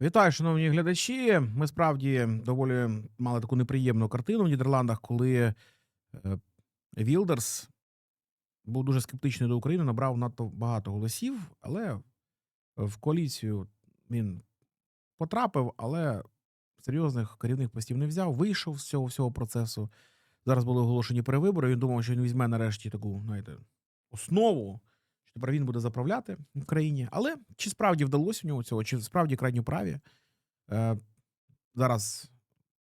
Вітаю, шановні глядачі. Ми справді доволі мали таку неприємну картину в Нідерландах, коли е, Вілдерс був дуже скептичний до України, набрав надто багато голосів, але в коаліцію він потрапив, але серйозних керівних постів не взяв, вийшов з цього всього процесу. Зараз були оголошені перевибори. Він думав, що він візьме нарешті таку, знаєте, основу, тепер він буде заправляти в країні. Але чи справді вдалося в нього цього, чи справді крайньо праві? Е, зараз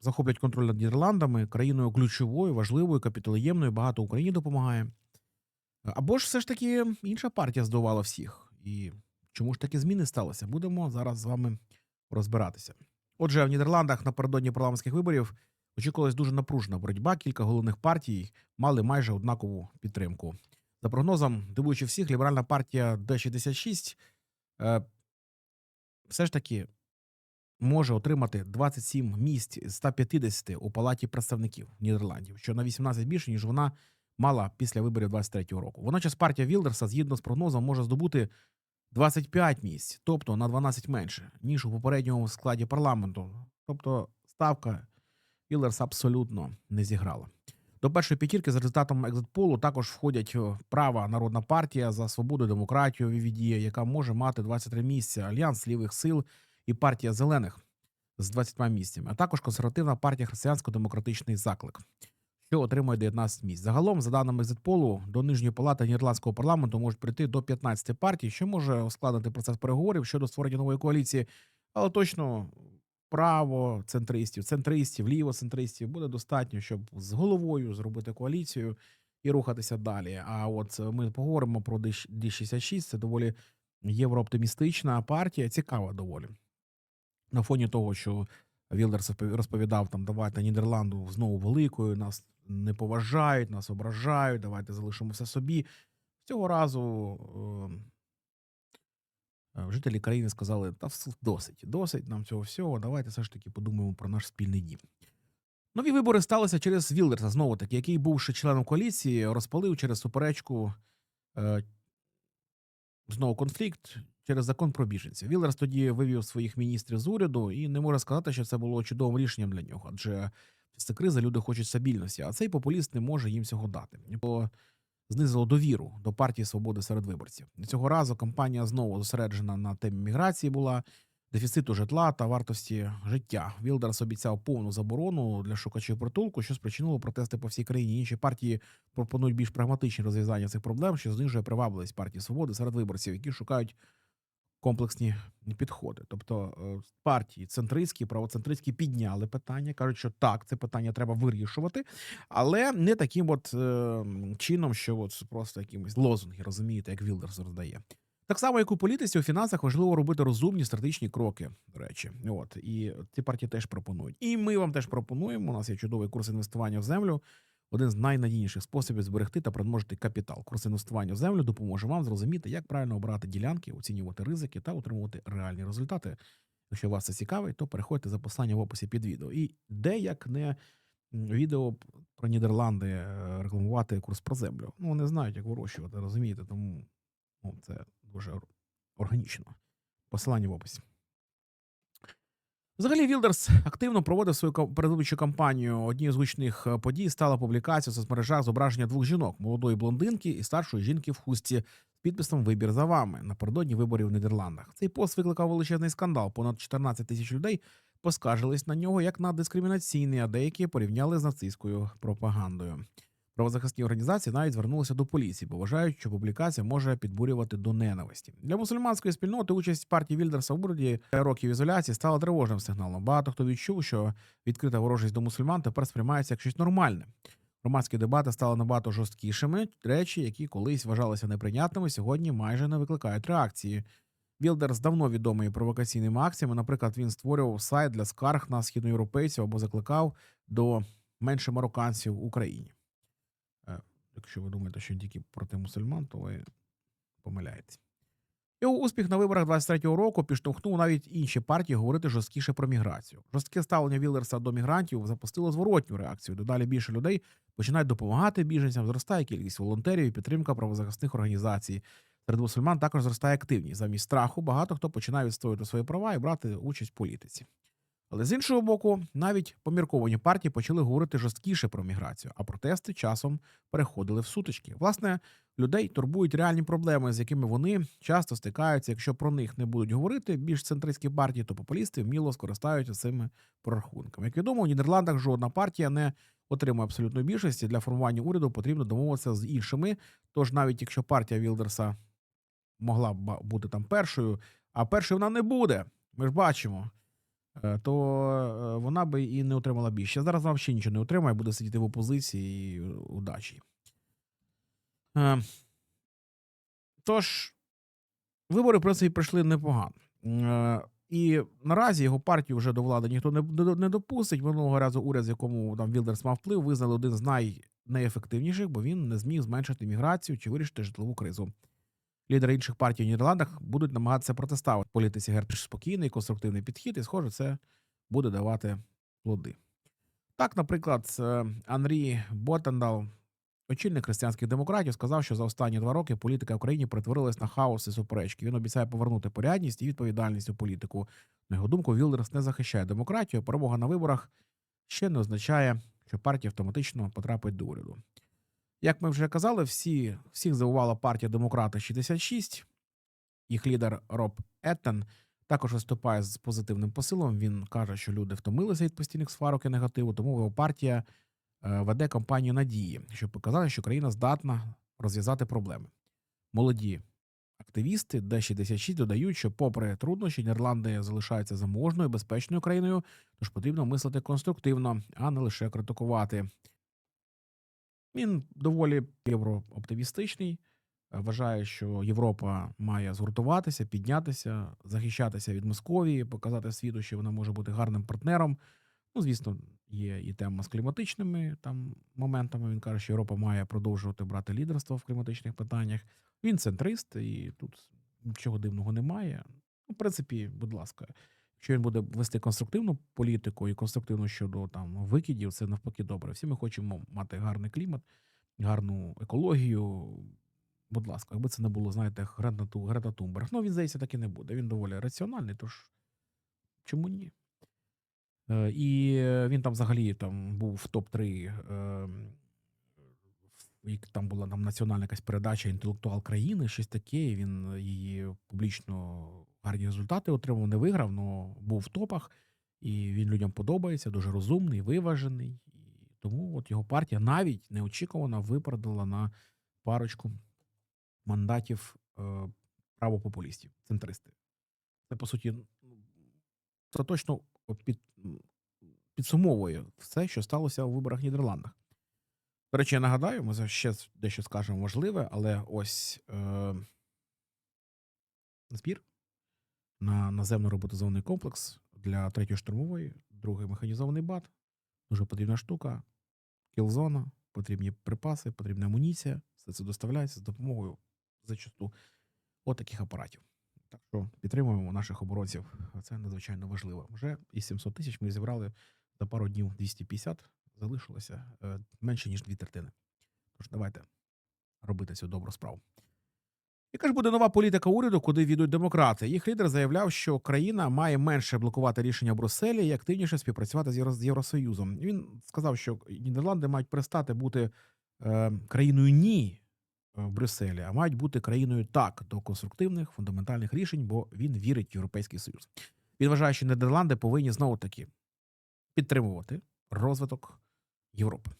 захоплять контроль над Нідерландами, країною ключовою, важливою, капіталоємною, багато Україні допомагає. Або ж все ж таки інша партія здувала всіх. І чому ж такі зміни сталися? Будемо зараз з вами розбиратися. Отже, в Нідерландах напередодні парламентських виборів очікувалась дуже напружена боротьба. Кілька головних партій мали майже однакову підтримку. За прогнозом, дивуючи всіх, ліберальна партія Д66 е, все ж таки може отримати 27 місць з 150 у палаті представників Нідерландів, що на 18 більше, ніж вона мала після виборів 23-го року. Водночас партія Вілдерса, згідно з прогнозом, може здобути 25 місць, тобто на 12 менше, ніж у попередньому складі парламенту. Тобто ставка Вілдерса абсолютно не зіграла. До першої п'ятірки з результатом екзитполу також входять е, права Народна партія за свободу демократію Вівідія, яка може мати 23 місця, альянс лівих сил і партія зелених з 20 місцями, а також консервативна партія християнсько-демократичний заклик, що отримує 19 місць. Загалом, за даними екзитполу, до нижньої палати нідерландського парламенту можуть прийти до 15 партій, що може ускладнити процес переговорів щодо створення нової коаліції, але точно право центристів, центристів, лівоцентристів буде достатньо, щоб з головою зробити коаліцію і рухатися далі. А от е, ми поговоримо про Д66, це доволі єврооптимістична партія, цікава доволі. На фоні того, що Вілдерс розповідав там, давайте Нідерланду знову великою, нас не поважають, нас ображають, давайте залишимо все собі. Цього разу е, жителі країни сказали: та досить, досить нам цього всього. Давайте все ж таки подумаємо про наш спільний дім. Нові вибори сталися через Вілдерса, знову таки, який, бувши членом коаліції, розпалив через суперечку е, знову конфлікт через закон про біженців. Вілдерс тоді вивів своїх міністрів з уряду і не може сказати, що це було чудовим рішенням для нього, адже після кризи люди хочуть стабільності, а цей популіст не може їм цього дати. Бо знизило довіру до партії свободи серед виборців. Цього разу кампанія знову зосереджена на темі міграції була. Дефіциту житла та вартості життя Вілдерс обіцяв повну заборону для шукачів притулку, що спричинило протести по всій країні. Інші партії пропонують більш прагматичні розв'язання цих проблем, що знижує привабливість партії свободи серед виборців, які шукають комплексні підходи. Тобто е, партії центристські, правоцентристські підняли питання, кажуть, що так, це питання треба вирішувати, але не таким от е, чином, що от просто якимось лозунги, розумієте, як Вілдерс роздає. Так само, як у політиці, у фінансах важливо робити розумні стратегічні кроки. До речі, от і ці партії теж пропонують. І ми вам теж пропонуємо. У нас є чудовий курс інвестування в землю. Один з найнадійніших способів зберегти та примножити капітал. Курс інвестування в землю допоможе вам зрозуміти, як правильно обирати ділянки, оцінювати ризики та отримувати реальні результати. Якщо вас це цікавить, то переходьте за посиланням в описі під відео. І де як не відео про Нідерланди е, рекламувати курс про землю. Ну вони знають, як вирощувати, розумієте, тому ну, це дуже органічно. Посилання в описі. Взагалі, Вілдерс активно проводив свою передвиборчу кампанію. Однією з гучних е, подій стала публікація в соцмережах зображення двох жінок: молодої блондинки і старшої жінки в хустці з підписом Вибір за вами напередодні виборів в Нідерландах. Цей пост викликав величезний скандал. Понад 14 тисяч людей поскаржились на нього як на дискримінаційний, а деякі порівняли з нацистською пропагандою. Правозахисні організації навіть звернулися до поліції, бо вважають, що публікація може підбурювати до ненависті. Для мусульманської спільноти участь партії Вільдерса в уряді років ізоляції стала тривожним сигналом. Багато хто відчув, що відкрита ворожість до мусульман тепер сприймається як щось нормальне. Громадські дебати стали набагато жорсткішими. Речі, які колись вважалися неприйнятними, сьогодні майже не викликають реакції. Вілдерс давно відомий провокаційними акціями. Наприклад, він створював сайт для скарг на східноєвропейців або закликав до менше марокканців в Україні. Якщо ви думаєте, що він тільки проти мусульман, то ви помиляєтесь. Його успіх на виборах 23-го року підштовхнув навіть інші партії говорити жорсткіше про міграцію. Жорстке ставлення Віллерса до мігрантів запустило зворотню реакцію. Дедалі більше людей починають допомагати біженцям, зростає кількість волонтерів і підтримка правозахисних організацій. Серед мусульман також зростає активність. Замість страху багато хто починає відстоювати свої права і брати участь в політиці. Але з іншого боку, навіть помірковані партії почали говорити жорсткіше про міграцію, а протести часом переходили в сутички. Власне, людей турбують реальні проблеми, з якими вони часто стикаються. Якщо про них не будуть говорити, більш центристські партії, то популісти вміло скористаються цими прорахунками. Як відомо, у Нідерландах жодна партія не отримує абсолютної більшості. Для формування уряду потрібно домовитися з іншими. Тож, навіть якщо партія Вілдерса могла б бути там першою, а першою вона не буде. Ми ж бачимо. Е, То е, вона би і не отримала більше. Зараз вона взагалі нічого не отримає, буде сидіти в опозиції і удачі. Е, Тож, вибори, в принципі, пройшли непогано. І наразі його партію вже до влади ніхто не, не допустить. Минулого разу уряд, з якому там Вілдерс мав вплив, визнали один з найнеефективніших, бо він не зміг зменшити міграцію чи вирішити житлову кризу. Лідери інших партій в Нідерландах будуть намагатися протиставити політиці Герпіш спокійний, конструктивний підхід, і, схоже, це буде давати плоди. Так, наприклад, е, Анрі Ботендал, очільник християнських демократів, сказав, що за останні два роки політика в країні перетворилась на хаос і суперечки. Він обіцяє повернути порядність і відповідальність у політику. На його думку, Вілдерс не захищає демократію. Перемога на виборах ще не означає, що партія автоматично потрапить до уряду. Як ми вже казали, всі, всіх завувала партія Демократи 66. Їх лідер Роб Еттен також виступає з позитивним посилом. Він каже, що люди втомилися від постійних сварок і негативу, тому його партія е, веде кампанію надії, щоб показати, що країна здатна розв'язати проблеми. Молоді активісти Д-66 додають, що, попри труднощі, Нідерланди залишаються заможною, безпечною країною, тож потрібно мислити конструктивно, а не лише критикувати. Він доволі єврооптимістичний. е, Вважає, що Європа має згуртуватися, піднятися, захищатися від Московії, показати світу, що вона може бути гарним партнером. Ну, звісно, є і тема з кліматичними там моментами. Він каже, що Європа має продовжувати брати лідерство в кліматичних питаннях. Він центрист, і тут нічого дивного немає. Ну, в принципі, будь ласка, якщо він буде вести конструктивну політику і конструктивну щодо там викидів, це навпаки добре. Всі ми хочемо мати гарний клімат, гарну екологію. Будь ласка, якби це не було, знаєте, Грета, Тумберг. Ну, він, здається, так і не буде. Він доволі раціональний, тож чому ні? Е, І е, він там взагалі там був в топ-3. Е, як там була там національна якась передача інтелектуал країни, щось таке. Він її публічно гарні результати отримав, не виграв, але був в топах. І він людям подобається, дуже розумний, виважений. І тому от його партія навіть неочікувано випередила на парочку мандатів е, правопопулістів, центристи. Це, по суті, остаточно під, підсумовує все, що сталося у виборах в Нідерландах. До речі, я нагадаю, ми ще дещо скажемо важливе, але ось е, збір на наземно роботизований комплекс для третьої штурмової, другий механізований бат. Дуже потрібна штука, кілзона, потрібні припаси, потрібна амуніція. Все це доставляється з допомогою зачасту от таких апаратів. Так що підтримуємо наших оборонців. Це надзвичайно важливо. Вже із 700 тисяч ми зібрали за пару днів 250, залишилося е, менше, ніж дві третини. Тож давайте робити цю добру справу. Яка ж буде нова політика уряду, куди війдуть демократи? Їх лідер заявляв, що країна має менше блокувати рішення Брюсселі і активніше співпрацювати з, Євро- з Євросоюзом. Він сказав, що Нідерланди мають перестати бути е, країною ні в Брюсселі, а мають бути країною так до конструктивних фундаментальних рішень, бо він вірить в Європейський Союз. Він вважає, що Нідерланди повинні знову таки підтримувати розвиток Європи.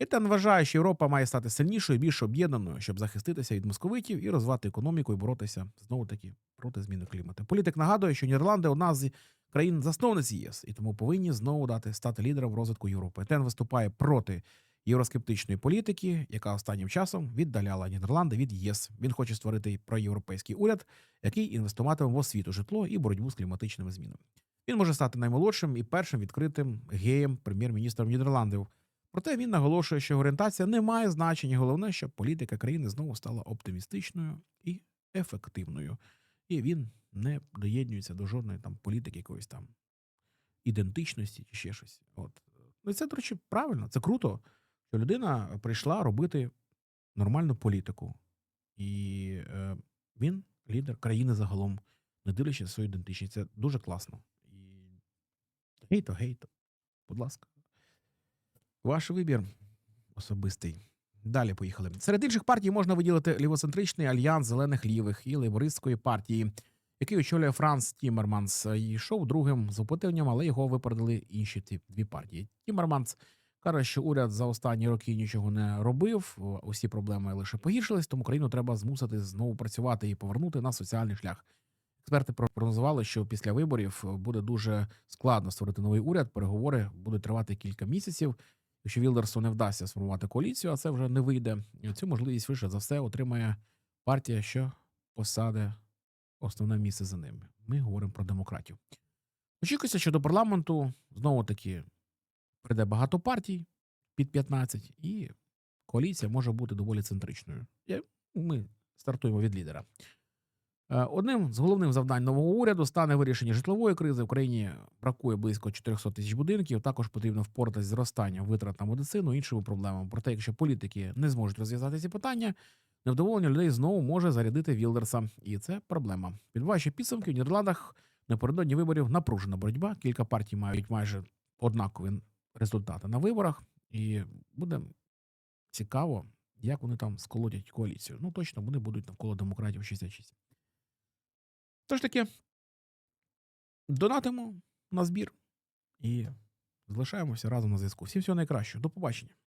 Етен вважає, що Європа має стати сильнішою, більш об'єднаною, щоб захиститися від московитів і розвивати економіку і боротися знову таки проти зміни клімату. Політик нагадує, що Нідерланди одна з країн засновниць ЄС, і тому повинні знову дати стати лідером розвитку Європи. Етен виступає проти євроскептичної політики, яка останнім часом віддаляла Нідерланди від ЄС. Він хоче створити проєвропейський уряд, який інвестуватиме в освіту, житло і боротьбу з кліматичними змінами. Він може стати наймолодшим і першим відкритим геєм прем'єр-міністром Нідерландів. Проте він наголошує, що орієнтація не має значення. Головне, щоб політика країни знову стала оптимістичною і ефективною. І він не доєднується до жодної там політики, якоїсь там ідентичності чи ще щось. От. Ну це, до речі, правильно, це круто, що людина прийшла робити нормальну політику. І е, Він лідер країни загалом, не дивлячись на свою ідентичність. Це дуже класно. І гейто, гейто. Будь ласка. Ваш вибір особистий. Далі поїхали. Серед інших партій можна виділити лівоцентричний альянс зелених лівих і лейбористської партії, який очолює Франс Тімерманс. Йшов другим з опитуванням, але його випередили інші дві партії. Тімерманс каже, що уряд за останні роки нічого не робив. Усі проблеми лише погіршились, тому країну треба змусити знову працювати і повернути на соціальний шлях. Експерти прогнозували, що після виборів буде дуже складно створити новий уряд. Переговори будуть тривати кілька місяців. Якщо Вілдерсу не вдасться сформувати коаліцію, а це вже не вийде. Цю можливість швидше за все отримає партія, що посаде основне місце за ними. Ми говоримо про демократів. Очікується, що до парламенту знову таки прийде багато партій під 15, і коаліція може бути доволі центричною. Ми стартуємо від лідера. Е, Одним з головних завдань нового уряду стане вирішення житлової кризи. В Україні бракує близько 400 тисяч будинків. Також потрібно впоратись з зростанням витрат на медицину іншими проблемами. Проте, якщо політики не зможуть розв'язати ці питання, невдоволення людей знову може зарядити Вілдерса, і це проблема. Підбиваючи підсумки в Нідерландах напередодні виборів напружена боротьба. Кілька партій мають майже однакові результати на виборах, і буде цікаво, як вони там сколотять коаліцію. Ну точно вони будуть навколо демократів 66. Тож таки, донатимо на збір і залишаємося разом на зв'язку. Всім всього найкращого. До побачення.